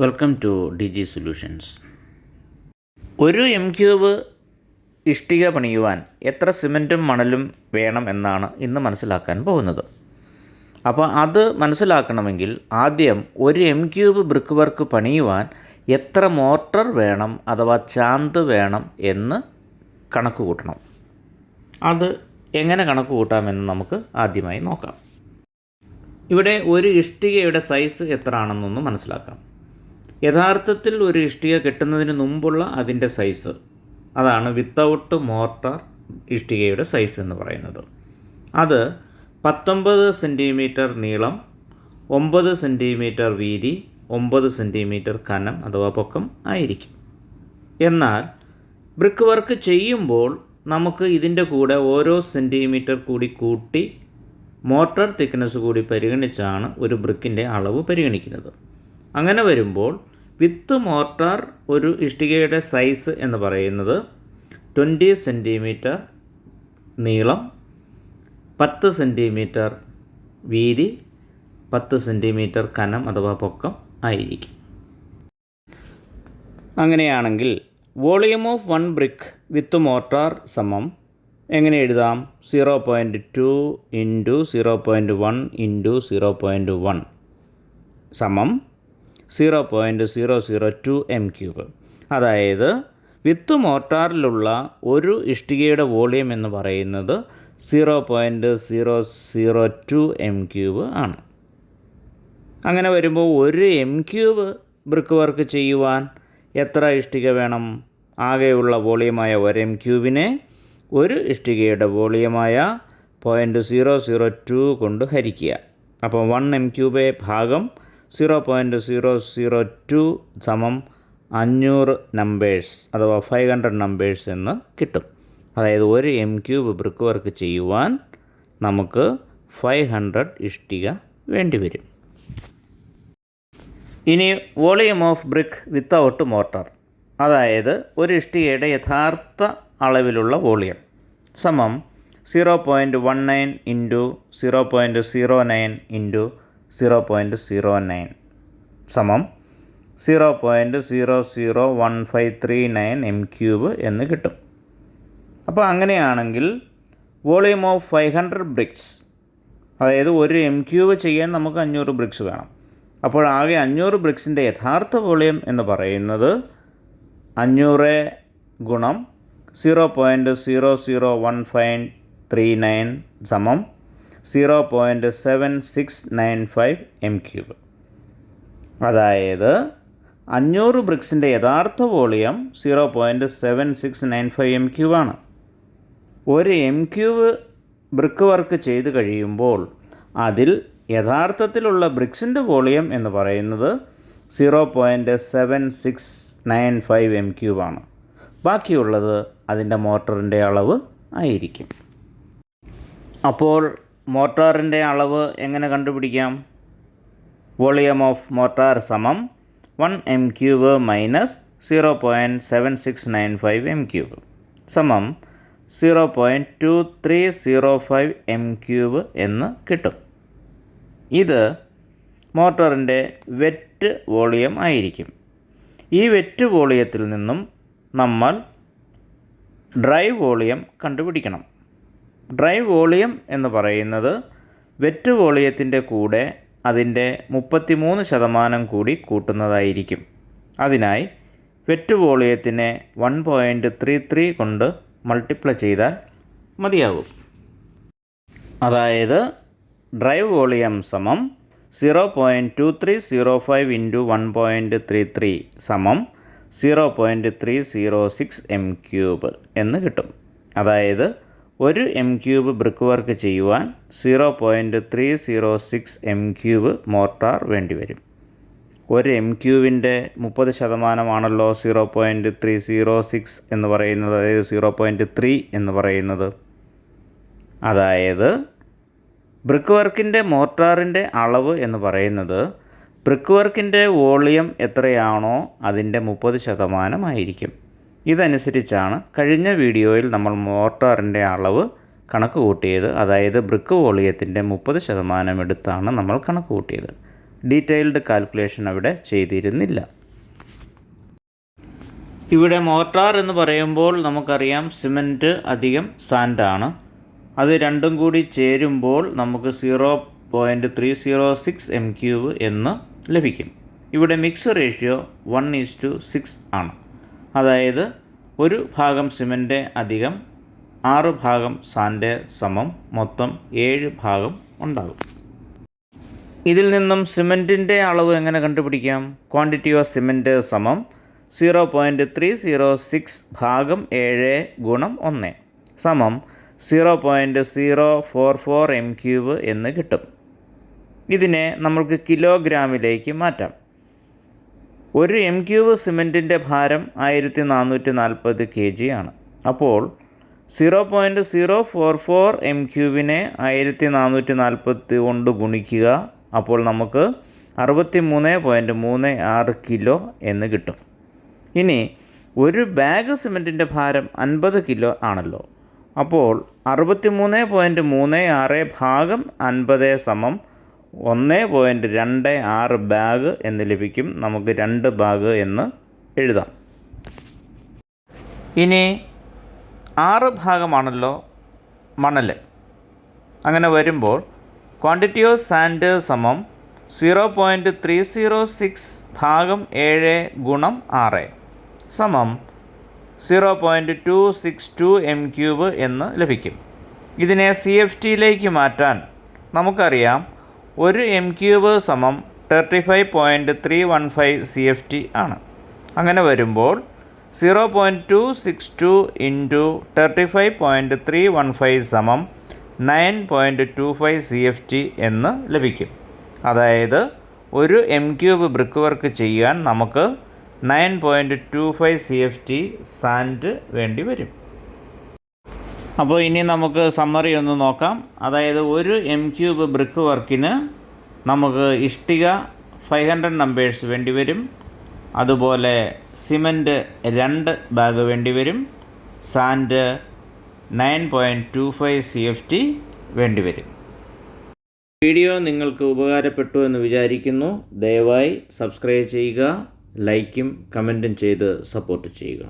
Welcome to D G solutions ഒരു M cube ഇഷ്ടിക പണിയുവാൻ എത്ര സിമന്റും മണലും വേണം എന്നാണ് ഇന്ന് മനസ്സിലാക്കാൻ പോകുന്നത്. അപ്പോൾ അത് മനസ്സിലാക്കണമെങ്കിൽ ആദ്യം ഒരു എം ക്യൂബ് ബ്രിക്ക് വർക്ക് പണിയുവാൻ എത്ര മോട്ടർ വേണം അഥവാ ചാന്ത് വേണം എന്ന് കണക്ക് കൂട്ടണം. അത് എങ്ങനെ കണക്ക് കൂട്ടാമെന്ന് നമുക്ക് ആദ്യമായി നോക്കാം. ഇവിടെ ഒരു ഇഷ്ടികയുടെ സൈസ് എത്ര ആണെന്നൊന്ന് മനസ്സിലാക്കാം. യഥാർത്ഥത്തിൽ ഒരു ഇഷ്ടിക കിട്ടുന്നതിന് മുമ്പുള്ള അതിന്റെ സൈസ് അതാണ് വിത്തൗട്ട് മോർട്ടർ ഇഷ്ടികയുടെ സൈസ് എന്ന് പറയുന്നത്. അത് പത്തൊമ്പത് സെന്റിമീറ്റർ നീളം ഒമ്പത് സെന്റിമീറ്റർ വീതി ഒമ്പത് സെന്റിമീറ്റർ കനം അഥവാ പൊക്കം ആയിരിക്കും. എന്നാൽ ബ്രിക്ക് വർക്ക് ചെയ്യുമ്പോൾ നമുക്ക് ഇതിന്റെ കൂടെ ഓരോ സെന്റിമീറ്റർ കൂടി കൂട്ടി മോട്ടർ തിക്നെസ് കൂടി പരിഗണിച്ചാണ് ഒരു ബ്രിക്കിന്റെ അളവ് പരിഗണിക്കുന്നത്. അങ്ങനെ വരുമ്പോൾ വിത്ത് മോർട്ടാർ ഒരു ഇഷ്ടികയുടെ സൈസ് എന്ന് പറയുന്നത് ട്വന്റി സെന്റിമീറ്റർ നീളം പത്ത് സെന്റിമീറ്റർ വീതി പത്ത് സെന്റിമീറ്റർ കനം അഥവാ പൊക്കം ആയിരിക്കും. അങ്ങനെയാണെങ്കിൽ volume of one brick with mortar സമം എങ്ങനെ എഴുതാം? Zero point two into zero point one into zero point one സമം zero point zero zero two m cube അതായത് വിത്ത് മോട്ടാറിലുള്ള ഒരു ഇഷ്ടികയുടെ വോളിയം എന്ന് പറയുന്നത് zero point zero zero two m cube ആണ്. അങ്ങനെ വരുമ്പോൾ ഒരു എം ക്യൂബ് ബ്രിക്ക് വർക്ക് ചെയ്യുവാൻ എത്ര ഇഷ്ടിക വേണം? ആകെയുള്ള വോളിയമായ ഒരു എം ക്യൂബിനെ ഒരു ഇഷ്ടികയുടെ വോളിയമായ പോയിന്റ് സീറോ സീറോ ടു കൊണ്ട് ഹരിക്കുക. അപ്പോൾ വൺ എം ക്യൂബെ ഭാഗം zero point zero zero two സമം അഞ്ഞൂറ് നമ്പേഴ്സ് അഥവാ ഫൈവ് ഹൺഡ്രഡ് നമ്പേഴ്സ് എന്ന് കിട്ടും. അതായത് ഒരു എം ക്യൂബ് ബ്രിക്ക് വർക്ക് ചെയ്യുവാൻ നമുക്ക് ഫൈവ് ഹൺഡ്രഡ് ഇഷ്ടിക വേണ്ടിവരും ഇനി volume of brick without mortar അതായത് ഒരു ഇഷ്ടികയുടെ യഥാർത്ഥ അളവിലുള്ള വോളിയം. സമം zero point one nine into zero point zero nine into zero point zero nine സമം zero point zero zero one five three nine m cube എന്ന് കിട്ടും. അപ്പോൾ അങ്ങനെയാണെങ്കിൽ volume of five hundred bricks അതായത് ഒരു എം ക്യൂബ് ചെയ്യാൻ നമുക്ക് അഞ്ഞൂറ് ബ്രിക്സ് വേണം. അപ്പോൾ ആകെ അഞ്ഞൂറ് ബ്രിക്സിന്റെ യഥാർത്ഥ വോളിയം എന്ന് പറയുന്നത് അഞ്ഞൂറ് ഗുണം zero point zero zero one five three nine സമം zero point seven six nine five m cube അതായത് അഞ്ഞൂറ് ബ്രിക്സിന്റെ യഥാർത്ഥ volume zero point seven six nine five m ക്യൂബാണ് ഒരു എം ക്യൂബ് ബ്രിക്ക് വർക്ക് ചെയ്ത് കഴിയുമ്പോൾ അതിൽ യഥാർത്ഥത്തിലുള്ള ബ്രിക്സിന്റെ വോളിയം എന്ന് പറയുന്നത് zero point seven six nine five m ക്യൂബാണ് ബാക്കിയുള്ളത് അതിന്റെ മോട്ടറിന്റെ അളവ് ആയിരിക്കും. അപ്പോൾ മോട്ടാറിന്റെ അളവ് എങ്ങനെ കണ്ടുപിടിക്കാം? വോളിയം ഓഫ് മോട്ടാർ സമം one m cube minus zero point seven six nine five m cube സമം zero point two three zero five m cube എന്ന് കിട്ടും. ഇത് മോട്ടോറിന്റെ വെറ്റ് വോളിയം ആയിരിക്കും. ഈ വെറ്റ് വോളിയത്തിൽ നിന്നും നമ്മൾ ഡ്രൈ വോളിയം കണ്ടുപിടിക്കണം. ഡ്രൈ വോളിയം എന്ന് പറയുന്നത് വെറ്റ് വോളിയത്തിന്റെ കൂടെ അതിന്റെ മുപ്പത്തിമൂന്ന് ശതമാനം കൂടി കൂട്ടുന്നതായിരിക്കും. അതിനായി വെറ്റ് വോളിയത്തിനെ വൺ പോയിന്റ് ത്രീ ത്രീ കൊണ്ട് മൾട്ടിപ്ലൈ ചെയ്താൽ മതിയാകും. അതായത് ഡ്രൈവ് വോളിയം സമം zero point two three zero five into one point three three സമം zero point three zero six m cube എന്ന് കിട്ടും. അതായത് ഒരു എം ക്യൂബ് ബ്രിക്ക് വർക്ക് ചെയ്യുവാൻ zero point three zero six m cube mortar വേണ്ടി വരും. ഒരു എം ക്യൂവിന്റെ മുപ്പത് ശതമാനമാണല്ലോ zero point three zero six എന്ന് പറയുന്നത് അതായത് സീറോ പോയിന്റ് ത്രീ എന്ന് പറയുന്നത്. അതായത് ബ്രിക്ക് വർക്കിന്റെ മോർട്ടാറിന്റെ അളവ് എന്ന് പറയുന്നത് ബ്രിക്ക് വർക്കിന്റെ വോളിയം എത്രയാണോ അതിന്റെ മുപ്പത് ശതമാനമായിരിക്കും ഇതനുസരിച്ചാണ് കഴിഞ്ഞ വീഡിയോയിൽ നമ്മൾ മോർട്ടാറിന്റെ അളവ് കണക്ക് കൂട്ടിയത്. അതായത് ബ്രിക്ക് വോളിയത്തിന്റെ മുപ്പത് ശതമാനം എടുത്താണ് നമ്മൾ കണക്ക് കൂട്ടിയത്. ഡീറ്റെയിൽഡ് കാൽക്കുലേഷൻ അവിടെ ചെയ്തിരുന്നില്ല. ഇവിടെ മോർട്ടാർ എന്ന് പറയുമ്പോൾ നമുക്കറിയാം സിമന്റ് അധികം സാൻഡാണ്. അത് രണ്ടും കൂടി ചേരുമ്പോൾ നമുക്ക് zero point three zero six m cube എന്ന് ലഭിക്കും. ഇവിടെ mix ratio one is to six ആണ്. അതായത് ഒരു ഭാഗം സിമന്റ് അധികം ആറ് ഭാഗം സാൻഡ് സമം മൊത്തം ഏഴ് ഭാഗം ഉണ്ടാകും. ഇതിൽ നിന്നും സിമന്റിന്റെ അളവ് എങ്ങനെ കണ്ടുപിടിക്കാം? ക്വാണ്ടിറ്റി ഓഫ് സിമന്റ് സമം zero point three zero six ഭാഗം ഏഴ് ഗുണം ഒന്ന് സമം zero point zero four four m cube എന്ന് കിട്ടും. ഇതിനെ നമ്മൾക്ക് കിലോഗ്രാമിലേക്ക് മാറ്റാം. ഒരു എം ക്യൂബ് സിമെന്റിന്റെ ഭാരം ആയിരത്തി നാനൂറ്റി നാൽപ്പത് കെ ജി ആണ്. അപ്പോൾ zero point zero four four m ക്യൂബിനെ ആയിരത്തി നാനൂറ്റി നാൽപ്പത്തി കൊണ്ട് ഗുണിക്കുക. അപ്പോൾ നമുക്ക് അറുപത്തി മൂന്ന് പോയിന്റ് മൂന്ന് ആറ് കിലോ എന്ന് കിട്ടും. ഇനി ഒരു ബാഗ് സിമെന്റിന്റെ ഭാരം അൻപത് കിലോ ആണല്ലോ. അപ്പോൾ അറുപത്തി മൂന്ന് പോയിന്റ് മൂന്ന് ആറ് ഭാഗം അൻപത് സമം ഒന്ന് പോയിന്റ് രണ്ട് ആറ് ബാഗ് എന്ന് ലഭിക്കും. നമുക്ക് രണ്ട് ബാഗ് എന്ന് എഴുതാം. ഇനി ആറ് ഭാഗമാണല്ലോ മണൽ. അങ്ങനെ വരുമ്പോൾ ക്വാണ്ടിറ്റി ഓഫ് സാൻഡ് സമം zero point three zero six ഭാഗം ഏഴ് ഗുണം ആറ് സമം zero point two six two m cube എന്ന് ലഭിക്കും. ഇതിനെ സി എഫ് ടിയിലേക്ക് മാറ്റാൻ നമുക്കറിയാം ഒരു എം ക്യൂബ് സമം thirty five point three one five C F T ആണ്. അങ്ങനെ വരുമ്പോൾ zero point two six two into thirty five point three one five സമം nine point two five C F T എന്ന് ലഭിക്കും. അതായത് ഒരു എം ക്യൂബ് ബ്രിക്ക് വർക്ക് ചെയ്യാൻ നമുക്ക് nine point two five C F T sand വേണ്ടി വരും. അപ്പോൾ ഇനി നമുക്ക് സമ്മറി ഒന്ന് നോക്കാം. അതായത് ഒരു എം ക്യൂബ് ബ്രിക്ക് വർക്കിന് നമുക്ക് ഇഷ്ടിക ഫൈവ് ഹൺഡ്രഡ് നമ്പേഴ്സ് വേണ്ടിവരും അതുപോലെ സിമന്റ് രണ്ട് ബാഗ് വേണ്ടിവരും sand nine point two five C F T വേണ്ടി വരും. വീഡിയോ നിങ്ങൾക്ക് ഉപകാരപ്പെട്ടു എന്ന് വിചാരിക്കുന്നു. ദയവായി സബ്സ്ക്രൈബ് ചെയ്യുക ലൈക്കും കമന്റും ചെയ്ത് സപ്പോർട്ട് ചെയ്യുക.